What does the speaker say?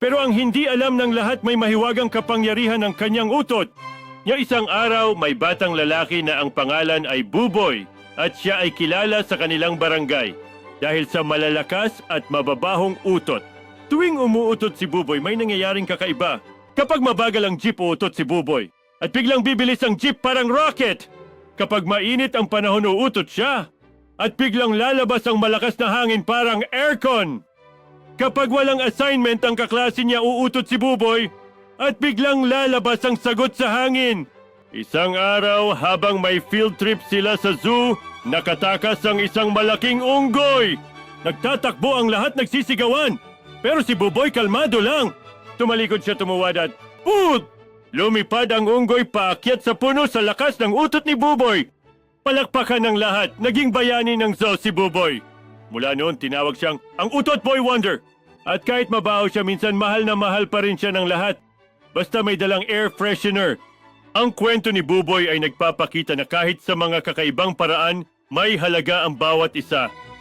Pero ang hindi alam ng lahat may mahiwagang kapangyarihan ng kanyang utot. Nga isang araw, may batang lalaki na ang pangalan ay Buboy at siya ay kilala sa kanilang barangay dahil sa malalakas at mababahong utot. Tuwing umuutot si Buboy, may nangyayaring kakaiba. Kapag mabagal ang jeep, uutot si Buboy. At biglang bibilis ang jeep parang rocket. Kapag mainit ang panahon, uutot siya. At biglang lalabas ang malakas na hangin parang aircon. Kapag walang assignment ang kaklase niya, uutot si Buboy at biglang lalabas ang sagot sa hangin. Isang araw habang may field trip sila sa zoo, nakatakas ang isang malaking unggoy. Nagtatakbo ang lahat nagsisigawan. Pero si Buboy kalmado lang. Tumalikod siya tumuwad at, Put! Lumipad ang unggoy paakyat sa puno sa lakas ng utot ni Buboy. Palakpakan ng lahat, naging bayani ng zoo si Buboy. Mula noon, tinawag siyang ang Utot Boy Wonder. At kahit mabaho siya, minsan mahal na mahal pa rin siya ng lahat. Basta may dalang air freshener. Ang kwento ni Buboy ay nagpapakita na kahit sa mga kakaibang paraan, may halaga ang bawat isa.